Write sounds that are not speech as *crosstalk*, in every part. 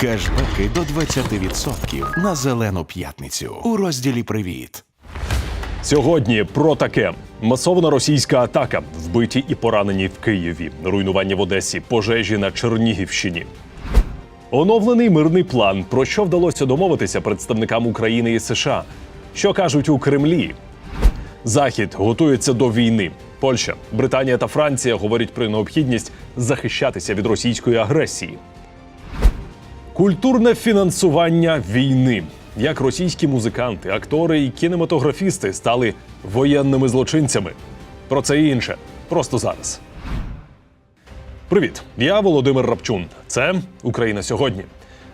Кешбеки до 20% на зелену п'ятницю у розділі Привіт. Сьогодні про таке масована російська атака, вбиті і поранені в Києві, руйнування в Одесі, пожежі на Чернігівщині. Оновлений мирний план, про що вдалося домовитися представникам України і США. Що кажуть у Кремлі? Захід готується до війни. Польща, Британія та Франція говорять про необхідність захищатися від російської агресії. Культурне фінансування війни. Як російські музиканти, актори і кінематографісти стали воєнними злочинцями. Про це і інше просто зараз. Привіт, я Володимир Рапчун. Це Україна сьогодні.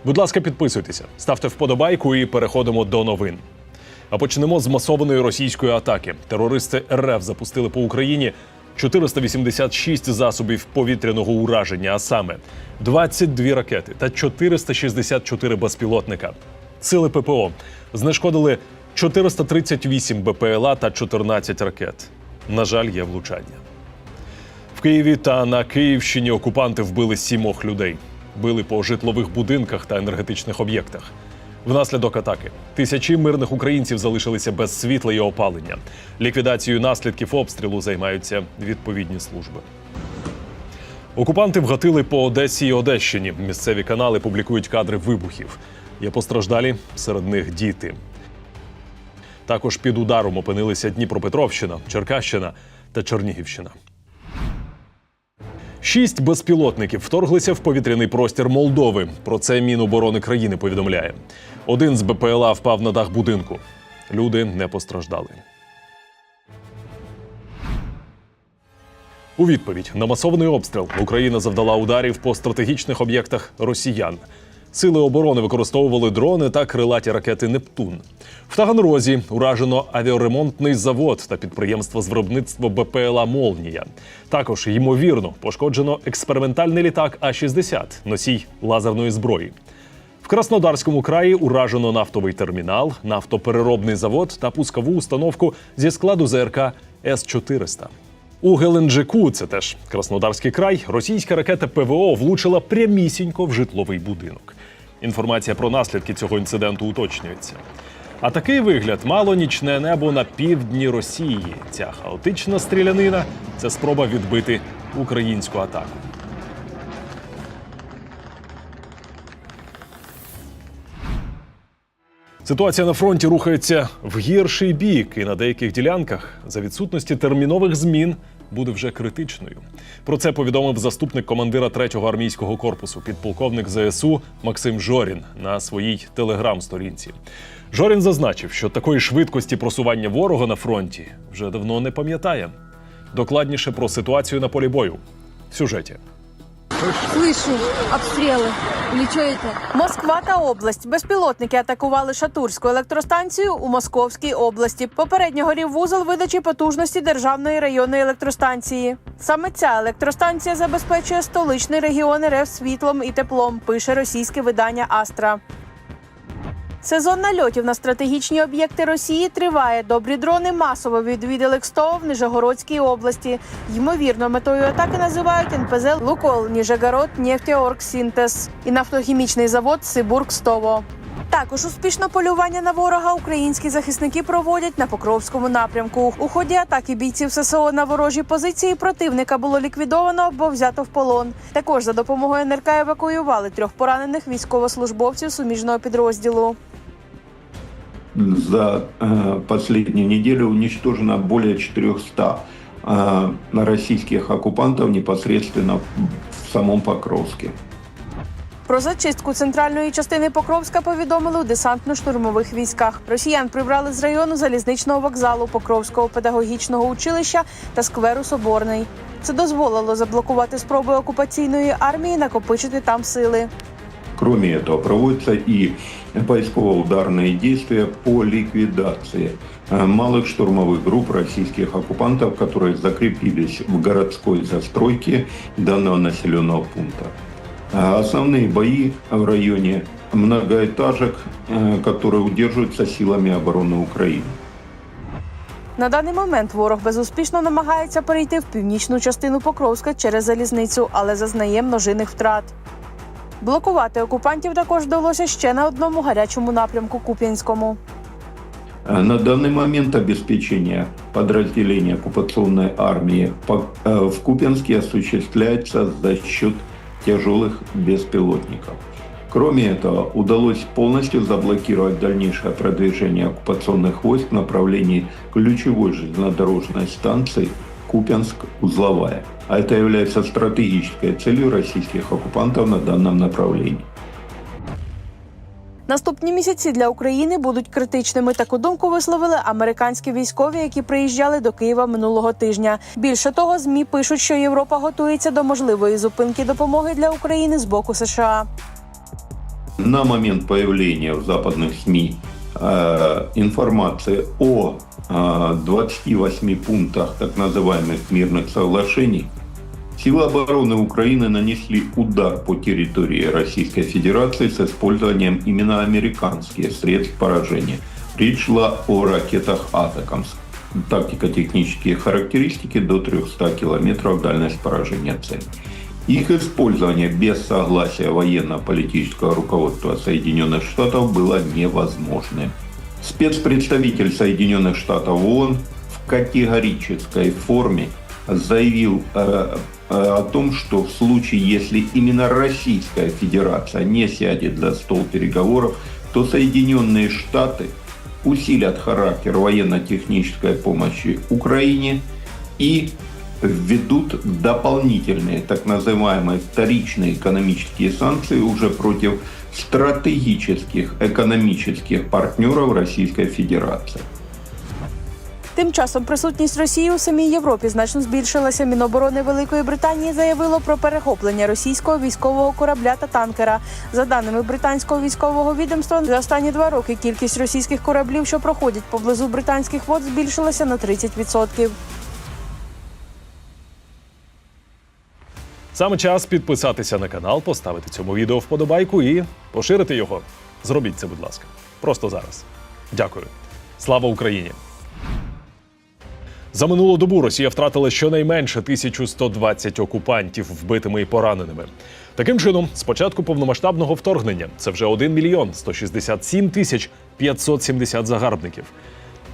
Будь ласка, підписуйтеся, ставте вподобайку і переходимо до новин. А почнемо з масованої російської атаки. Терористи РФ запустили по Україні 486 засобів повітряного ураження, а саме 22 ракети та 464 безпілотника. Сили ППО знешкодили 438 БПЛА та 14 ракет. На жаль, є влучання. В Києві та на Київщині окупанти вбили сімох людей, били по житлових будинках та енергетичних об'єктах. Внаслідок атаки тисячі мирних українців залишилися без світла і опалення. Ліквідацією наслідків обстрілу займаються відповідні служби. Окупанти вгатили по Одесі і Одещині. Місцеві канали публікують кадри вибухів. Є постраждалі, серед них діти. Також під ударом опинилися Дніпропетровщина, Черкащина та Чернігівщина. Шість безпілотників вторглися в повітряний простір Молдови. Про це Міноборони країни повідомляє. Один з БПЛА впав на дах будинку. Люди не постраждали. У відповідь на масований обстріл Україна завдала ударів по стратегічних об'єктах росіян. Сили оборони використовували дрони та крилаті ракети Нептун. В Таганрозі уражено авіаремонтний завод та підприємство з виробництва БПЛА Молнія. Також ймовірно пошкоджено експериментальний літак А-60, носій лазерної зброї. В Краснодарському краї уражено нафтовий термінал, нафтопереробний завод та пускову установку зі складу ЗРК С-400. У Геленджику, це теж Краснодарський край, російська ракета ПВО влучила прямісінько в житловий будинок. Інформація про наслідки цього інциденту уточнюється. А такий вигляд мало нічне небо на півдні Росії. Ця хаотична стрілянина це спроба відбити українську атаку. Ситуація на фронті рухається в гірший бік, і на деяких ділянках за відсутності термінових змін буде вже критичною. Про це повідомив заступник командира 3-го армійського корпусу, підполковник ЗСУ Максим Жорін на своїй телеграм-сторінці. Жорін зазначив, що такої швидкості просування ворога на фронті вже давно не пам'ятає. Докладніше про ситуацію на полі бою в сюжеті Слышу обстрелы. Или что это? Москва та область. Безпілотники атакували Шатурську електростанцію у Московській області. Попередньо горів вузол видачі потужності державної районної електростанції. Саме ця електростанція забезпечує столичний регіон РФ світлом і теплом. Пише російське видання Астра. Сезон нальотів на стратегічні об'єкти Росії триває. Добрі дрони масово відвідали КСТО в Нижегородській області. Ймовірно, метою атаки називають НПЗ Лукол, Ніжегород, Нефтеоргсінтез і нафтохімічний завод Сибургстово. Також успішне полювання на ворога українські захисники проводять на Покровському напрямку. У ході атаки бійців ССО на ворожі позиції противника було ліквідовано або взято в полон. Також за допомогою НРК евакуювали трьох поранених військовослужбовців суміжного підрозділу За э, последнюю неделю уничтожено более 400 э, российских оккупантов непосредственно в самом Покровске. Про зачистку центральної частини Покровська повідомили у десантно-штурмових військах. Росіян прибрали з району залізничного вокзалу Покровського педагогічного училища та скверу Соборний. Це дозволило заблокувати спроби окупаційної армії накопичити там сили. Кроме этого, проводятся и поисково-ударные действия по ликвидации э, малых штурмовых групп российских оккупантов, которые закрепились в городской застройке данного населенного пункта. А Основные бои в районе многоэтажек, э, которые удерживаются силами обороны Украины. На даний момент ворог безуспішно намагається перейти в північну частину Покровська через залізницю, але зазнає множинних втрат. Блокувати окупантів також вдалося ще на одному гарячому напрямку Куп'янському. А На данный момент обеспечение подразделений оккупационной армии по- э, в Купянске осуществляется за счет тяжелых беспилотников. Кроме этого, удалось полностью заблокировать дальнейшее продвижение оккупационных войск в направлении ключевой железнодорожной станции Купянск-Узловая. А это является стратегической целью российских оккупантов на данном направлении. Наступні місяці для України будуть критичними. Таку думку висловили американські військові, які приїжджали до Києва минулого тижня. Більше того, змі пишуть, що Європа готується до можливої зупинки допомоги для України з боку США. на момент появления в западных СМИ э, информации о э, 28 пунктах так называемых мирных соглашений, силы обороны Украины нанесли удар по территории Российской Федерации с использованием именно американских средств поражения. Речь шла о ракетах «Атакамс». Тактико-технические характеристики до 300 километров дальность поражения цели. Их использование без согласия военно-политического руководства Соединенных Штатов было невозможным. Спецпредставитель Соединенных Штатов ООН в категорической форме заявил э, э, о том, что в случае, если именно Российская Федерация не сядет за стол переговоров, то Соединенные Штаты усилят характер военно-технической помощи Украине и введут дополнительные так называемые вторичные экономические санкции уже против стратегических экономических партнеров Российской Федерации. Тим часом присутність Росії у самій Європі значно збільшилася. Міноборони Великої Британії заявило про перехоплення російського військового корабля та танкера. За даними британського військового відомства, за останні два роки кількість російських кораблів, що проходять поблизу британських вод, збільшилася на 30%. Саме час підписатися на канал, поставити цьому відео вподобайку і поширити його. Зробіть це, будь ласка. Просто зараз. Дякую. Слава Україні! За минулу добу Росія втратила щонайменше 1120 окупантів вбитими і пораненими. Таким чином, з початку повномасштабного вторгнення це вже 1 мільйон 167 тисяч 570 загарбників.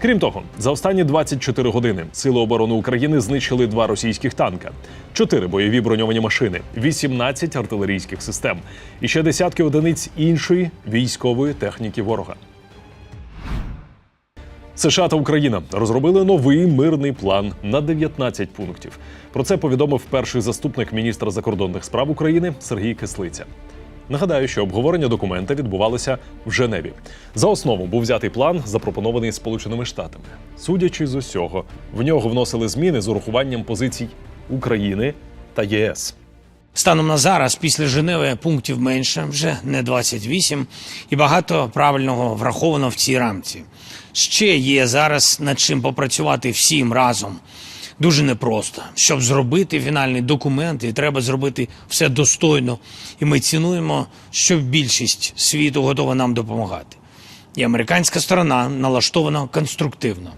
Крім того, за останні 24 години Сили оборони України знищили два російських танка, 4 бойові броньовані машини, 18 артилерійських систем і ще десятки одиниць іншої військової техніки ворога. США та Україна розробили новий мирний план на 19 пунктів. Про це повідомив перший заступник міністра закордонних справ України Сергій Кислиця. Нагадаю, що обговорення документа відбувалося в Женеві. За основу був взятий план, запропонований Сполученими Штатами. Судячи з усього, в нього вносили зміни з урахуванням позицій України та ЄС. Станом на зараз, після Женеви, пунктів менше, вже не 28, і багато правильного враховано в цій рамці. Ще є зараз над чим попрацювати всім разом. Дуже непросто. Щоб зробити фінальний документ, і треба зробити все достойно. І ми цінуємо, що більшість світу готова нам допомагати. І американська сторона налаштована конструктивно.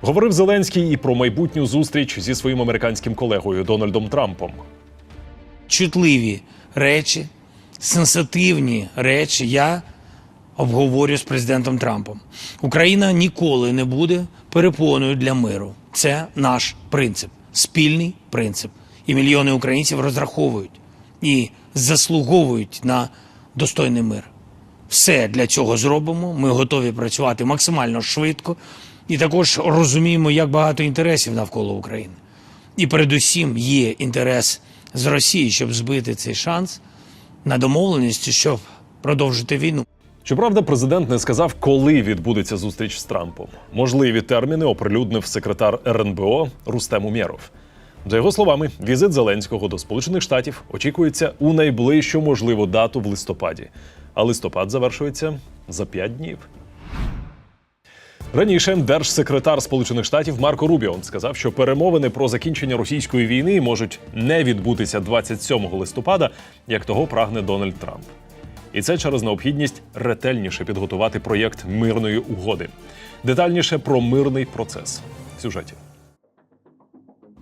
Говорив Зеленський і про майбутню зустріч зі своїм американським колегою Дональдом Трампом. чутливі речі, сенситивні речі я обговорю з президентом Трампом. Україна ніколи не буде перепоною для миру. Це наш принцип, спільний принцип. І мільйони українців розраховують і заслуговують на достойний мир. Все для цього зробимо. Ми готові працювати максимально швидко і також розуміємо, як багато інтересів навколо України. І передусім є інтерес з Росії, щоб збити цей шанс на домовленості, щоб продовжити війну. Щоправда, президент не сказав, коли відбудеться зустріч з Трампом. Можливі терміни оприлюднив секретар РНБО Рустем Умєров. За його словами, візит Зеленського до Сполучених Штатів очікується у найближчу можливу дату в листопаді. А листопад завершується за п'ять днів. Раніше держсекретар Сполучених Штатів Марко Рубіо сказав, що перемовини про закінчення російської війни можуть не відбутися 27 листопада, як того прагне Дональд Трамп. І це через необхідність ретельніше підготувати проєкт мирної угоди. Детальніше про мирний процес в сюжеті.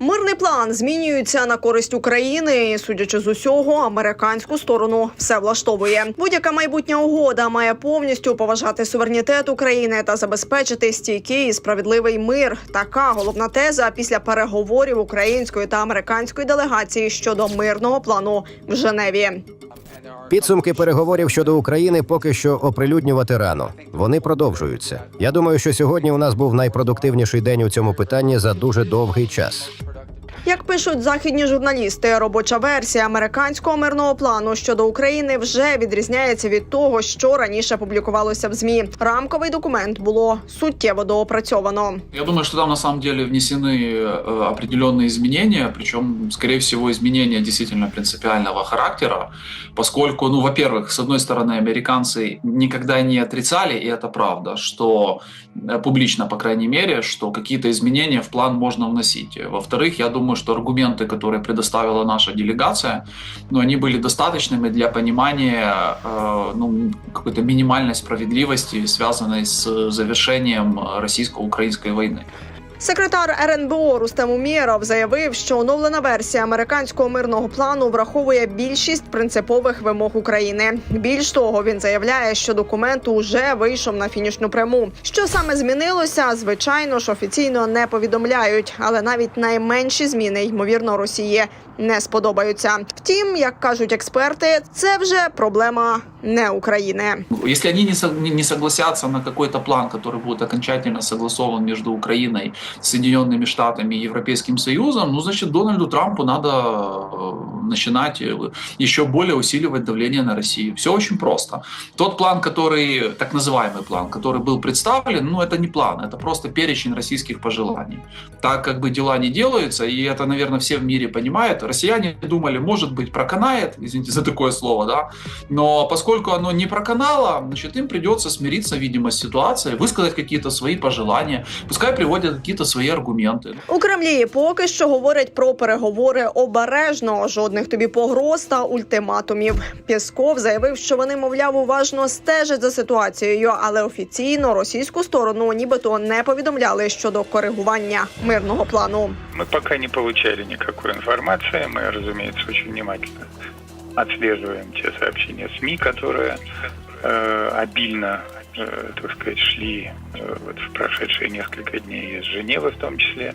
Мирний план змінюється на користь України. і, Судячи з усього, американську сторону все влаштовує. Будь-яка майбутня угода має повністю поважати суверенітет України та забезпечити стійкий і справедливий мир. Така головна теза після переговорів української та американської делегації щодо мирного плану в Женеві. Підсумки переговорів щодо України поки що оприлюднювати рано. Вони продовжуються. Я думаю, що сьогодні у нас був найпродуктивніший день у цьому питанні за дуже довгий час. Як пишуть західні журналісти, робоча версія американського мирного плану щодо України вже відрізняється від того, що раніше публікувалося в змі. Рамковий документ було суттєво доопрацьовано. Я думаю, что там на самом деле внесены э, определенные изменения, причем, скорее всего, изменения действительно принципиального характера, поскольку, ну, во-первых, с одной стороны, американцы никогда не отрицали, и это правда, что э, публично, по крайней мере, что какие-то изменения в план можно вносить. Во-вторых, я думаю, что аргументы, которые предоставила наша делегация, ну, они были достаточными для понимания э, ну, какой-то минимальной справедливости, связанной с завершением российско-украинской войны. Секретар РНБО Рустем Умєров заявив, що оновлена версія американського мирного плану враховує більшість принципових вимог України. Більш того, він заявляє, що документ уже вийшов на фінішну пряму. Що саме змінилося, звичайно ж офіційно не повідомляють, але навіть найменші зміни ймовірно Росії не сподобаються. Втім, як кажуть експерти, це вже проблема не України. Если они не, согласятся на какой-то план, который будет окончательно согласован между Украиной, Соединенными Штатами и Европейским Союзом, ну, значит, Дональду Трампу надо э, начинать э, еще более усиливать давление на Россию. Все очень просто. Тот план, который, так называемый план, который был представлен, ну, это не план, это просто перечень российских пожеланий. Так как бы дела не делаются, и это, наверное, все в мире понимают, россияне думали, может быть, проканает, извините за такое слово, да, но поскольку оно не проканало, значит, им придется смириться, видимо, с ситуацией, высказать какие-то свои пожелания, пускай приводят какие-то свои аргументы. У Кремлі поки що говорять про переговори обережно, жодних тобі погроз та ультиматумів. Пєсков заявив, що вони, мовляв, уважно стежать за ситуацією, але офіційно російську сторону нібито не повідомляли щодо коригування мирного плану. Мы пока не получали никакой информации. Мы, разумеется, очень внимательно отслеживаем те сообщения СМИ, которые э, обильно, э, так сказать, шли э, вот в прошедшие несколько дней из Женевы в том числе.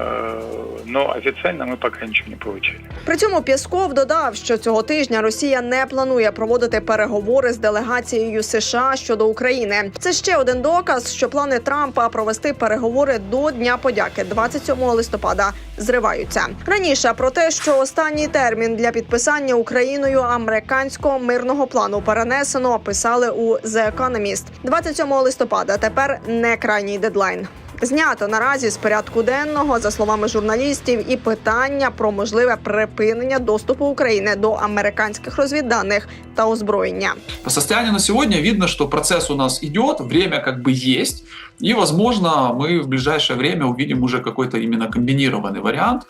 Э, но официально мы пока ничего не получили. При цьому Пєсков додав, що цього тижня Росія не планує проводити переговори з делегацією США щодо України. Це ще один доказ, що плани Трампа провести переговори до Дня подяки 27 листопада зриваються. Раніше про те, що останній термін для підписання Україною американського мирного плану перенесено, писали у The Economist. 27 листопада. Тепер не крайній дедлайн. Знято наразі з порядку денного, за словами журналістів, і питання про можливе припинення доступу України до американських розвідданих та озброєння. По состоянию на сегодня видно, что процесс у нас идет, время как бы есть, и, возможно, мы в ближайшее время увидим уже какой-то именно комбинированный вариант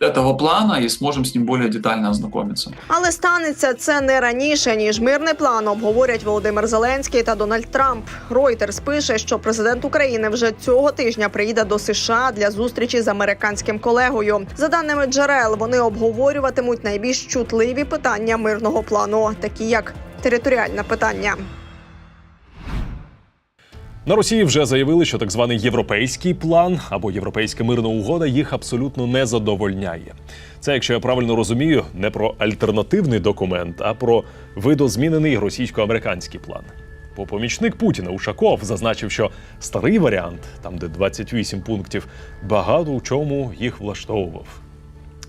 этого плана и сможем с ним более детально ознакомиться. Але станеться це не раніше ніж мирний план обговорять Володимир Зеленський та Дональд Трамп. Ройтерс пише, що президент України вже цього тижня приїде до США для зустрічі з американським колегою. За даними джерел, вони обговорюватимуть найбільш чутливі питання мирного плану, такі як територіальне питання. На Росії вже заявили, що так званий європейський план або європейська мирна угода їх абсолютно не задовольняє. Це, якщо я правильно розумію, не про альтернативний документ, а про видозмінений російсько-американський план. Бо помічник Путіна Ушаков зазначив, що старий варіант, там де 28 пунктів, багато у чому їх влаштовував.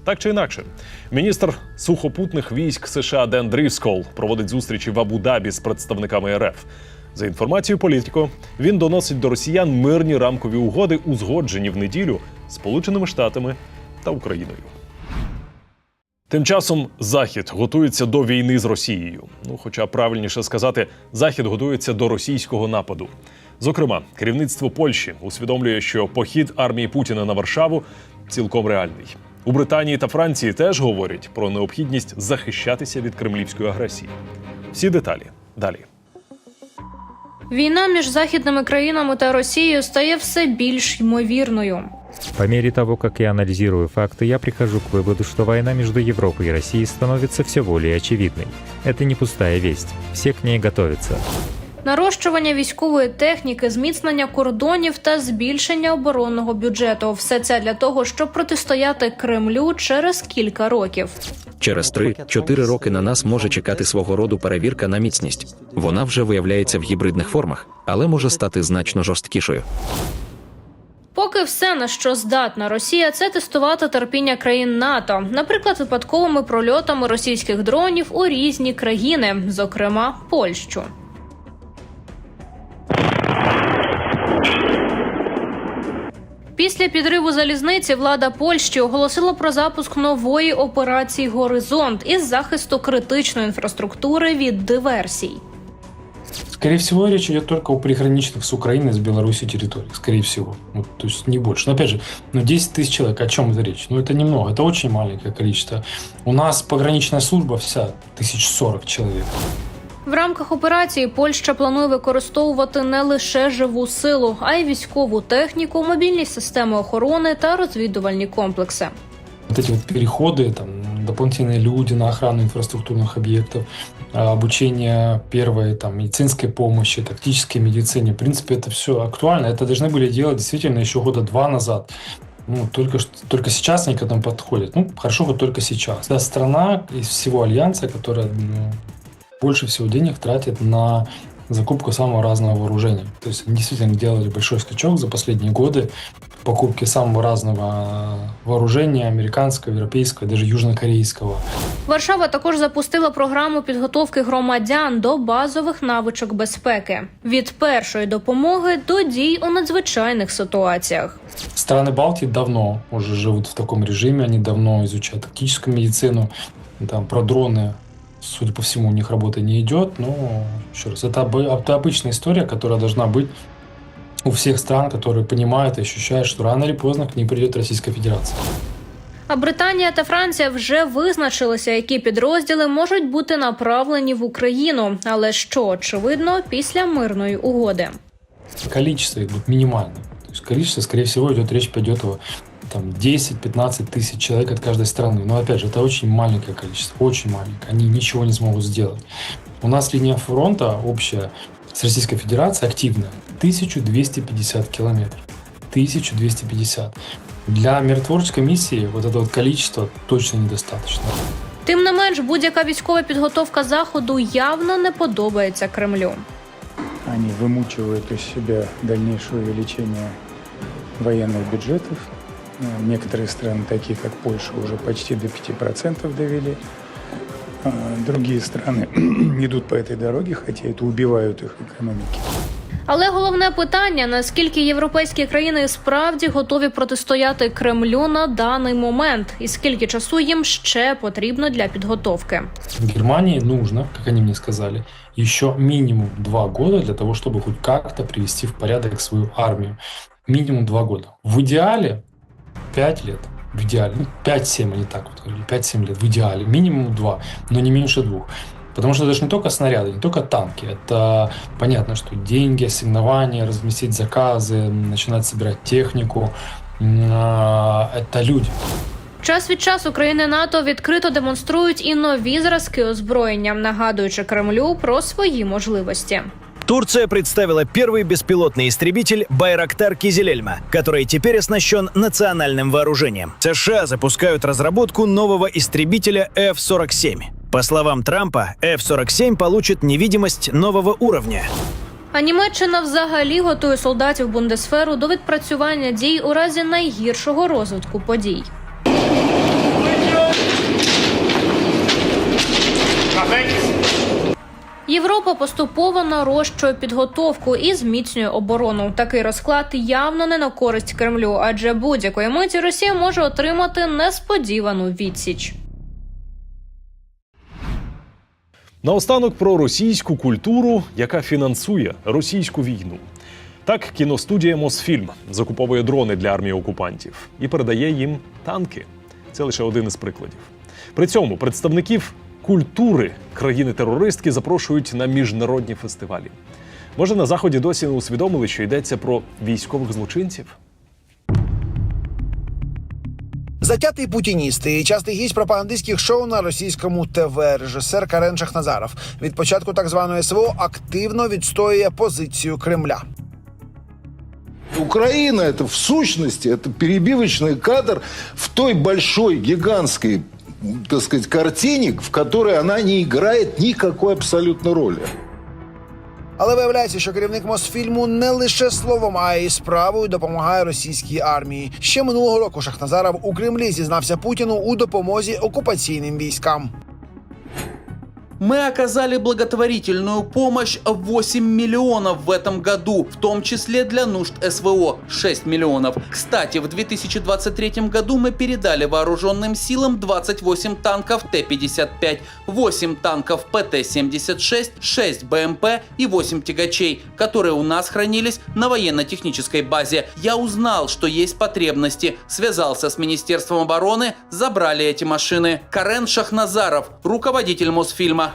Так чи інакше, міністр сухопутних військ США Ден Дріскол проводить зустрічі в Абу-Дабі з представниками РФ. За інформацією політико, він доносить до росіян мирні рамкові угоди, узгоджені в неділю Сполученими Штатами та Україною. Тим часом Захід готується до війни з Росією. Ну, хоча правильніше сказати, Захід готується до російського нападу. Зокрема, керівництво Польщі усвідомлює, що похід армії Путіна на Варшаву цілком реальний. У Британії та Франції теж говорять про необхідність захищатися від кремлівської агресії. Всі деталі далі. Війна між західними країнами та Росією стає все більш ймовірною. По мере того, как я анализирую факты, я прихожу к выводу, что война между Европой и Россией становится все более очевидной. Это не пустая весть. Все к ней готовятся. Нарощування військової техніки, зміцнення кордонів та збільшення оборонного бюджету все це для того, щоб протистояти Кремлю через кілька років. Через 3-4 роки на нас може чекати свого роду перевірка на міцність. Вона вже виявляється в гібридних формах, але може стати значно жорсткішою. Поки все на що здатна Росія, це тестувати терпіння країн НАТО, наприклад, випадковими прольотами російських дронів у різні країни, зокрема Польщу. Після підриву залізниці влада Польщі оголосила про запуск нової операції Горизонт із захисту критичної інфраструктури від диверсій. Скорее всего, речь идет только о приграничных с Украиной, с Беларусью территориях. Скорее всего. Ну, то есть не больше. Но опять же, ну, 10 тысяч человек, о чем это речь? Ну, это немного, это очень маленькое количество. У нас пограничная служба вся, тысяч сорок человек. В рамках операції Польща планує використовувати не лише живу силу, а й військову техніку, мобільні системи охорони та розвідувальні комплекси. Вот эти вот переходы, там, дополнительные люди на охрану инфраструктурных объектов, а, обучение первой там, медицинской помощи, тактической медицине. В принципе, это все актуально. Это должны были делать действительно еще года два назад. Ну, только, что- только сейчас они к этому подходят. Ну, хорошо, вот только сейчас. Это страна из всего альянса, которая ну, больше всего денег тратит на закупку самого разного вооружения. То есть они действительно делали большой скачок за последние годы в покупке самого разного вооружения, американского, европейского, даже южнокорейского. Варшава також запустила програму підготовки громадян до базових навичок безпеки від першої допомоги до дій у надзвичайних ситуаціях. Страны Балтии давно уже живут в таком режиме, они давно изучают тактическую медицину, там про дроны, судя по всему, у них работа не идет, но еще раз, это, обы- это обычная история, которая должна быть у всех стран, которые понимают и ощущают, что рано или поздно к ним придет Российская Федерация. А Британія та Франція вже визначилися, які підрозділи можуть бути направлені в Україну, але що очевидно після мирної угоди. Количество их будет минимальное. То есть количество, скорее всего, идет речь пойдет о там, 10-15 тысяч человек от каждой страны. Но опять же, это очень маленькое количество, очень маленькое. Они ничего не смогут сделать. У нас линия фронта общая с Российской Федерацией активная 1250 километров. 1250. Для миротворческой миссии вот это вот количество точно недостаточно. Тим не менш, будь-яка військова підготовка заходу явно не подобається Кремлю. Они вымучивают из себя дальнейшее увеличение военных бюджетов. Э, Некоторые страны, такие как Польша, уже почти до 5% довели. А Другие страны *clears throat* идут по этой дороге, хотя это убивают их экономики. Але головне питання: наскільки європейські країни справді готові протистояти Кремлю на даний момент, і скільки часу їм ще потрібно для підготовки. Германии нужно, как они мне сказали, еще минимум два года для того, чтобы хоть как-то привести в порядок свою армию. Минимум два года. В идеале 5 лет. В идеале. Ну, 5-7, они так вот говорили. 5-7 лет. В идеале. Минимум 2, но не меньше двух. Потому что это же не только снаряды, не только танки. Это понятно, что деньги, ассигнования, разместить заказы, начинать собирать технику. М, а, Это люди. Час від часу країни НАТО відкрито демонструють і нові зразки озброєння, нагадуючи Кремлю про свої можливості. Турция представила первый беспилотный истребитель «Байрактар Кизелельма», который теперь оснащен национальным вооружением. США запускают разработку нового истребителя F-47. По словам Трампа, F-47 получит невидимость нового уровня. А Німеччина взагалі готує солдатів Бундесферу до відпрацювання дій у разі найгіршого розвитку подій. Європа поступово нарощує підготовку і зміцнює оборону. Такий розклад явно не на користь Кремлю, адже будь-якої миті Росія може отримати несподівану відсіч. Наостанок про російську культуру, яка фінансує російську війну. Так, кіностудія Мосфільм закуповує дрони для армії окупантів і передає їм танки. Це лише один із прикладів. При цьому представників культури країни-терористки запрошують на міжнародні фестивалі. Може, на заході досі не усвідомили, що йдеться про військових злочинців? Затятий путініст і частий гість пропагандистських шоу на російському ТВ режисер Карен Шахназаров від початку так званої СВО активно відстоює позицію Кремля. Украина это в сущности это перебивочный кадр в той большой гигантской так сказать, картине, в которой она не играет никакой абсолютно роли. Але виявляється, що керівник Мосфільму не лише словом, а й справою допомагає російській армії. Ще минулого року Шахназаров у Кремлі зізнався Путіну у допомозі окупаційним військам. Мы оказали благотворительную помощь 8 миллионов в этом году, в том числе для нужд СВО 6 миллионов. Кстати, в 2023 году мы передали вооруженным силам 28 танков Т-55, 8 танков ПТ-76, 6 БМП и 8 тягачей, которые у нас хранились на военно-технической базе. Я узнал, что есть потребности, связался с Министерством обороны, забрали эти машины. Карен Шахназаров, руководитель Мосфильма.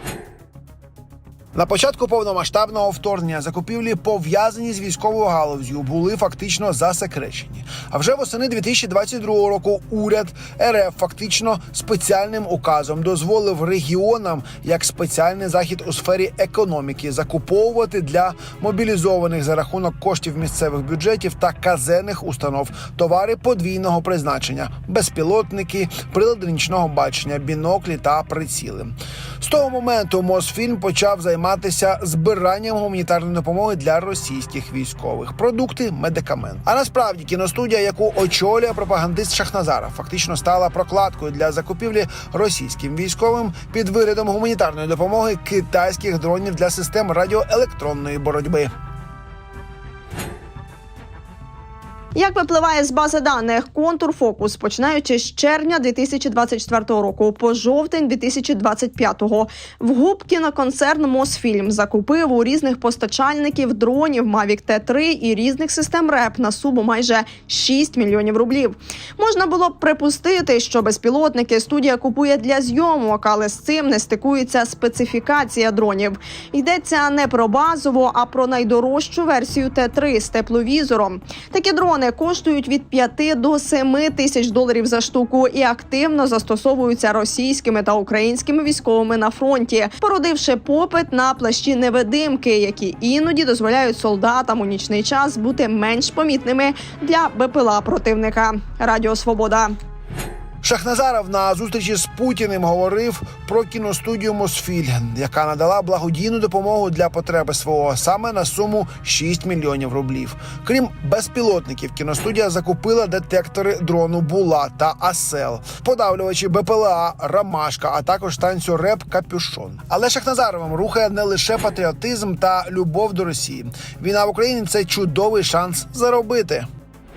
На початку повномасштабного вторгнення закупівлі пов'язані з військовою галузю були фактично засекречені. А вже восени 2022 року уряд РФ фактично спеціальним указом дозволив регіонам як спеціальний захід у сфері економіки закуповувати для мобілізованих за рахунок коштів місцевих бюджетів та казенних установ товари подвійного призначення, безпілотники, прилади нічного бачення, біноклі та приціли. З того моменту Мосфільм почав займатися збиранням гуманітарної допомоги для російських військових продукти, медикамент. А насправді кіностудія, яку очолює пропагандист Шахназара, фактично стала прокладкою для закупівлі російським військовим під виглядом гуманітарної допомоги китайських дронів для систем радіоелектронної боротьби. Як випливає з бази даних контурфокус, починаючи з червня 2024 року по жовтень 2025 в ГУП кіноконцерн Мосфільм закупив у різних постачальників дронів Mavic T3 і різних систем РЕП на суму майже 6 мільйонів рублів. Можна було б припустити, що безпілотники студія купує для зйомок, але з цим не стикується специфікація дронів. Йдеться не про базову, а про найдорожчу версію Т3 з тепловізором. Такі дрони коштують від 5 до 7 тисяч доларів за штуку і активно застосовуються російськими та українськими військовими на фронті, породивши попит на плащі невидимки, які іноді дозволяють солдатам у нічний час бути менш помітними для БПЛА противника. Радіо Свобода. Шахназаров на зустрічі з Путіним говорив про кіностудію Мосфіль, яка надала благодійну допомогу для потреб СВО саме на суму 6 мільйонів рублів. Крім безпілотників, кіностудія закупила детектори дрону Була та Асел, подавлювачі БПЛА, Ромашка, а також станцію РЕП Капюшон. Але Шахназаровим рухає не лише патріотизм та любов до Росії. Війна в Україні це чудовий шанс заробити.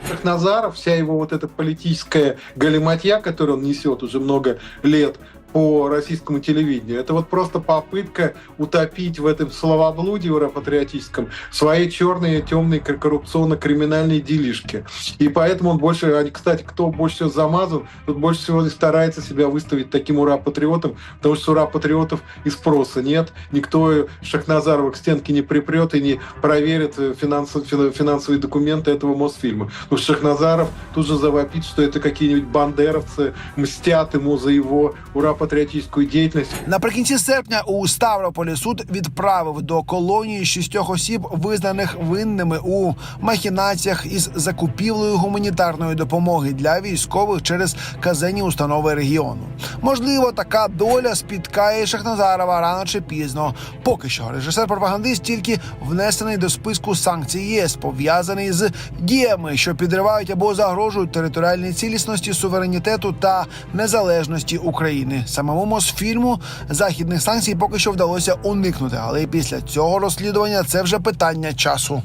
Шахназаров, вся его вот эта политическая галиматья, которую он несет уже много лет по российскому телевидению, это вот просто попытка утопить в этом словоблудии патриотическом свои черные, темные коррупционно-криминальные делишки. И поэтому он больше, а, кстати, кто больше всего замазан, тот больше всего старается себя выставить таким ура-патриотом, потому что ура-патриотов и спроса нет. Никто Шахназарова к стенке не припрет и не проверит финансов, финансовые документы этого Мосфильма. Потому Шахназаров тут же завопит, что это какие-нибудь бандеровцы мстят ему за его ура-патриотическую деятельность. Наприкінці серпня у Ставрополі суд відправив до колонії шістьох осіб, визнаних винними у махінаціях із закупівлею гуманітарної допомоги для військових через казенні установи регіону. Можливо, така доля спіткає Шахназарова рано чи пізно. Поки що режисер-пропагандист тільки внесений до списку санкцій ЄС, пов'язаний з діями, що підривають або загрожують територіальній цілісності, суверенітету та незалежності України. Самому Мосфільму західних санкцій поки що вдалося уникнути, але і після цього розслідування це вже питання часу.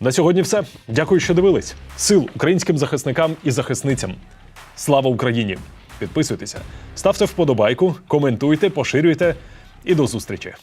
На сьогодні все. Дякую, що дивились. Сил українським захисникам і захисницям. Слава Україні! Підписуйтеся, ставте вподобайку, коментуйте, поширюйте і до зустрічі.